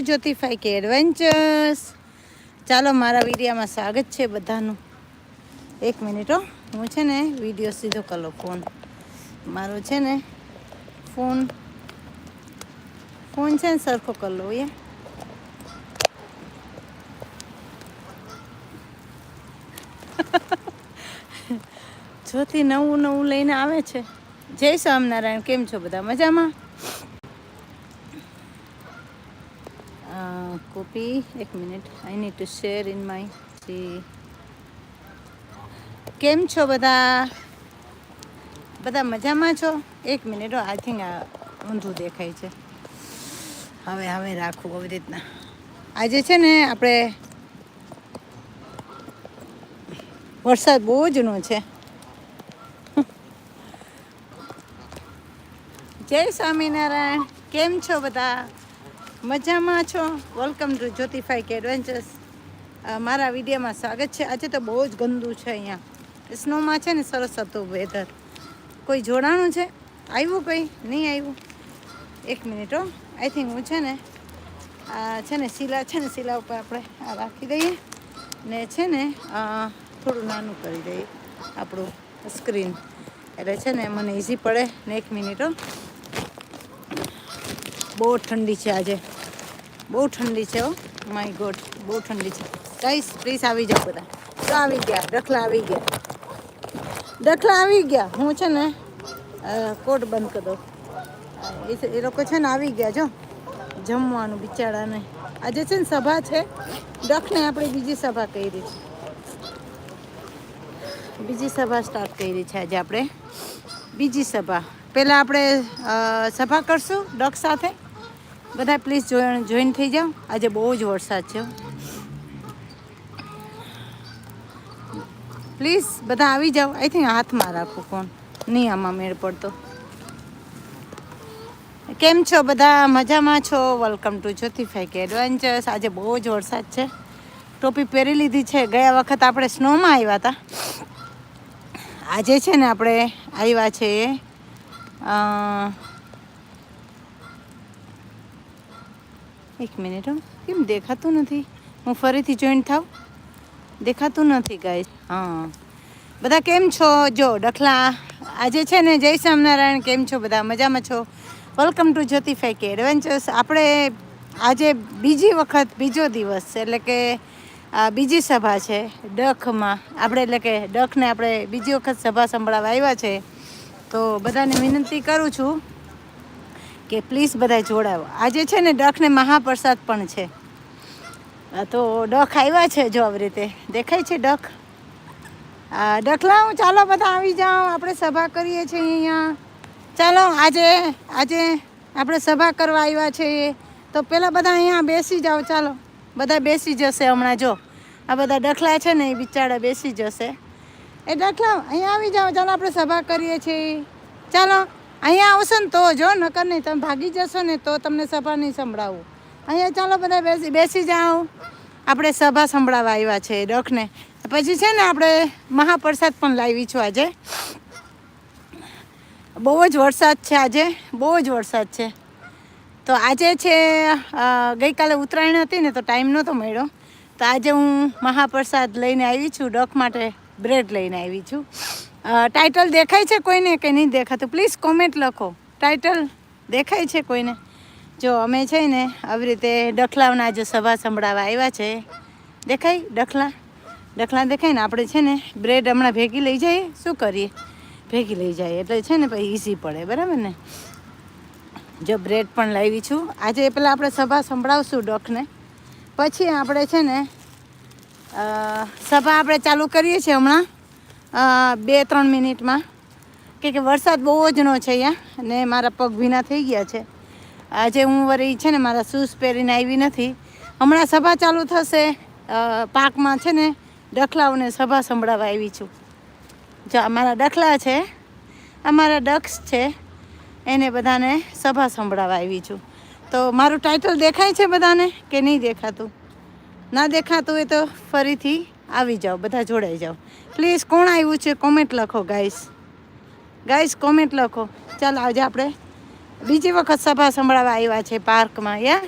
જ્યોતિફાઈ કે એડવેન્ચર્સ ચાલો, મારા વિડીયામાં સ્વાગત છે બધાનું. એક મિનિટ હો. હું છે ને વીડિયો સીધો કરો ફોન. મારો છે ને ફોન ફોન છે ને સરખો કરી લો એ જોથી નવું નવું લઈને આવે છે. જય સ્વામિનારાયણ. કેમ છો બધા? મજામાં? કોપી એક minute I need to share in my C કેમ છો બધા બધા મજામાં છો એક મિનિટ આઈ થિંક આ ઊંધું દેખાય છે હવે હવે રાખવું આવી રીતના આજે છે ને આપણે વરસાદ બહુ જનો છે. જય સ્વામિનારાયણ. કેમ છો બધા? મજામાં છો? વેલકમ ટુ જ્યોતિફાઈ કે એડવેન્ચર્સ મારા વિડીયોમાં સ્વાગત છે. આજે તો બહુ જ ગંદુ છે અહીંયા. સ્નોમાં છે ને સરસ હતું વેધર કોઈ જોડાણું છે? આવ્યું કંઈ? નહીં આવ્યું? એક મિનિટ હો. આઈ થિંક હું છે ને આ છે ને શીલા, છે ને શીલા ઉપર આપણે આ રાખી દઈએ. ને છે ને થોડું નાનું કરી દઈએ આપણું સ્ક્રીન એટલે છે ને મને ઇઝી પડે ને એક મિનિટ હો. બહુ ઠંડી છે આજે. બહુ ઠંડી છે હો. માય ગોડ બહુ ઠંડી છે. કઈશ પ્લીઝ આવી જાઓ બધા. તો આવી ગયા. ડખલા આવી ગયા. ડખલા આવી ગયા. હું છે ને કોટ બંધ કરી દઉં. એ લોકો છે ને આવી ગયા જો. જમવાનું બિચારાને. આજે છે ને સભા છે. ડખને આપણે બીજી સભા કરી છે. બીજી સભા સ્ટાર્ટ કરી છે આજે આપણે. બીજી સભા. પહેલાં આપણે સભા કરશું ડક સાથે. બધા પ્લીઝ જોઈન થઈ જાઓ. આજે બહુ જ વરસાદ છે પ્લીઝ બધા આવી જાઓ. આઈ થિંક હાથમાં રાખો ફોન નહીં આમાં મેળ પડતો. કેમ છો બધા? મજામાં છો? વેલકમ ટુ જ્યોતિફાઈ કે એડવેન્ચર્સ આજે બહુ જ વરસાદ છે. ટોપી પહેરી લીધી છે. ગયા વખત આપણે સ્નોમાં આવ્યા હતા. આજે છે ને આપણે આવ્યા છે એક મિનિટ કેમ દેખાતું નથી? હું ફરીથી જોઈન થાવ? દેખાતું નથી ગાય હા. બધા કેમ છો? જો, ડખલા, આજે છે ને જય સ્વામિનારાયણ. કેમ છો બધા? મજામાં છો? વેલકમ ટુ જ્યોતિ કે એડવેન્ચર્સ આપણે આજે બીજી વખત, બીજો દિવસ, એટલે કે બીજી સભા છે, ડખમાં. આપણે એટલે કે, ડખને આપણે બીજી વખત સભા સંભળાવવા આવ્યા છે. તો બધાને વિનંતી કરું છું કે પ્લીઝ બધા જોડાવો. આજે છે ને ડખને મહાપ્રસાદ પણ છે. તો ડખ આવ્યા છે જો આવી રીતે. દેખાય છે ડખ? આ હું ચાલો બધા આવી જાઓ. આપણે સભા કરીએ છીએ અહીંયા. ચાલો, આજે આજે આપણે સભા કરવા આવ્યા છીએ. તો પહેલાં બધા અહીંયા બેસી જાઓ, ચાલો. બધા બેસી જશે હમણાં, જો. આ બધા ડખલા છે ને, એ બિચારા બેસી જશે. એ ડખલા, અહીંયા આવી જાઓ. ચાલો, આપણે સભા કરીએ છીએ. ચાલો. અહીંયા આવશો ને તો જો, નકર નહીં, તમે ભાગી જશો ને તો તમને સભા નહીં સંભળાવું. અહીંયા ચાલો બધા બેસી બેસી જાઓ. આપણે સભા સંભળાવવા આવ્યા છે ડખને પછી છે ને આપણે મહાપ્રસાદ પણ લાવી છું આજે. બહુ જ વરસાદ છે આજે, બહુ જ વરસાદ છે. તો આજે છે ગઈકાલે ઉત્તરાયણ હતી ને તો ટાઈમ નહોતો મળ્યો. તો આજે હું મહાપ્રસાદ લઈને આવી છું ડખ માટે બ્રેડ લઈને આવી છું. ટાઇટલ દેખાય છે કોઈને કે નહીં દેખાતું? પ્લીઝ કોમેન્ટ લખો. ટાઇટલ દેખાય છે કોઈને? જો, અમે છે ને આવી રીતે ડખલાવના જે સભા સંભળાવવા આવ્યા છે. દેખાય? ડખલા? ડખલા દેખાય ને? આપણે છે ને બ્રેડ હમણાં ભેગી લઈ જઈએ. શું કરીએ? ભેગી લઈ જઈએ. એટલે છે ને પછી ઇઝી પડે. બરાબર ને? જો બ્રેડ પણ લાવી છું. આજે પહેલાં આપણે સભા સંભળાવશું ડખને. પછી આપણે છે ને સભા આપણે ચાલુ કરીએ છીએ હમણાં. બે, ત્રણ મિનિટમાં. કે કે વરસાદ બહુ જ નો છે અહીંયા, અને મારા પગ ભીના થઈ ગયા છે. આજે હું વળી છે ને મારા શૂઝ પહેરીને આવી નથી. હમણાં સભા ચાલુ થશે પાકમાં છે ને ડખલાઓને સભા સંભળાવવા આવી છું. જો અમારા ડખલા છે અમારા ડક્સ છે, એને બધાને સભા સંભળાવવા આવી છું. તો મારું ટાઇટલ દેખાય છે બધાને કે નહીં દેખાતું? ના દેખાતું હોય તો ફરીથી આવી જાઓ, બધા જોડાઈ જાઓ. પ્લીઝ કોણ આવ્યું છે? કોમેન્ટ લખો ગાઈસ ગાઈસ કોમેન્ટ લખો. ચાલો, આજે આપણે બીજી વખત સભા સંભળાવવા આવ્યા છે પાર્કમાં યા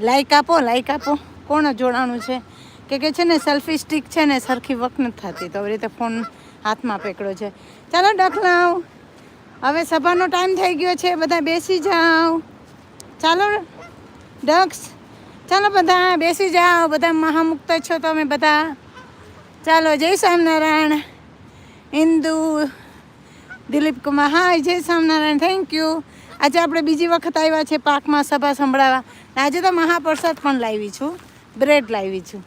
લાઈક આપો લાઈક આપો. કોણ જોડાણું છે? કે કે છે ને સેલ્ફી સ્ટિક છે ને, સરખી વખત નથી થતી. તો આવી રીતે ફોન હાથમાં પકડ્યો છે. ચાલો ડખલાવ હવે સભાનો ટાઈમ થઈ ગયો છે, બધા બેસી જાઓ. ચાલો ડક્સ ચાલો બધા, બેસી જાઓ. બધા મહામુક્ત છો તમે બધા? ચાલો, જય સ્વામિનારાયણ. હિન્દુ દિલીપ કુમાર. હા, જય સ્વામિનારાયણ. થેન્ક યુ આજે આપણે બીજી વખત આવ્યા છે પાકમાં સભા સંભળાવવા. આજે તો મહાપ્રસાદ પણ લાવી છું. બ્રેડ લાવી છું.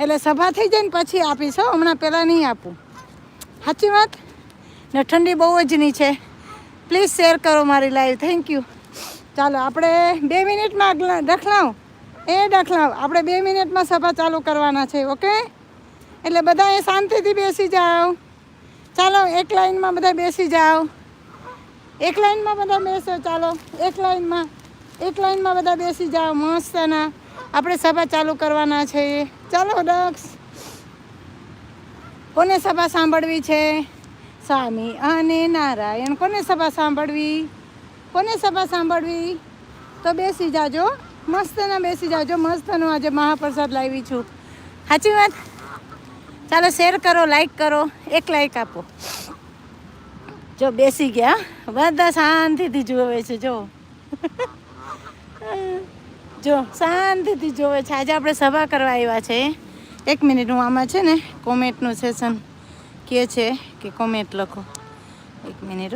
એટલે સભા થઈ જાય ને પછી આપીશ હમણાં પહેલાં નહીં આપું. સાચી વાત? ને ઠંડી બહુ જ ની છે. પ્લીઝ શેર કરો મારી લાઈવ થેન્ક યુ ચાલો, આપણે બે મિનિટમાં ડખલાવ એ દાખલા આપણે બે મિનિટમાં સભા ચાલુ કરવાના છે, ઓકે? એટલે બધા એ શાંતિથી બેસી જાઓ. ચાલો, એક લાઈનમાં બધા બેસી જાઓ. એક લાઈનમાં બધા બેસો, ચાલો. એક લાઈનમાં એક લાઈનમાં બધા બેસી જાઓ મસ્તના આપણે સભા ચાલુ કરવાના છે. ચાલો દક્ષ કોને સભા સાંભળવી છે? સ્વામી અને નારાયણ. કોને સભા સાંભળવી? કોને સભા સાંભળવી? તો બેસી જાજો. મસ્તના બેસી જાજો મસ્તનો આજે મહાપ્રસાદ લાવી છું. સાચી વાત? ચાલો શેર કરો લાઈક કરો, એક લાઈક આપો. જો બેસી ગયા બધા શાંતિથી જોવે છે, જો. જો, શાંતિથી જોવે છે. આજે આપણે સભા કરવા આવ્યા છે. એક મિનિટ, હું આમાં છે ને, કોમેન્ટનું સેશન કહે છે કે કોમેન્ટ લખો. એક મિનિટ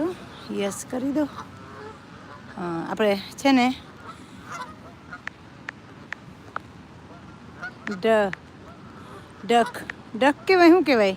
યસ કરી દો. આપણે છે ને ડ ડક. ડક કહેવાય શું કહેવાય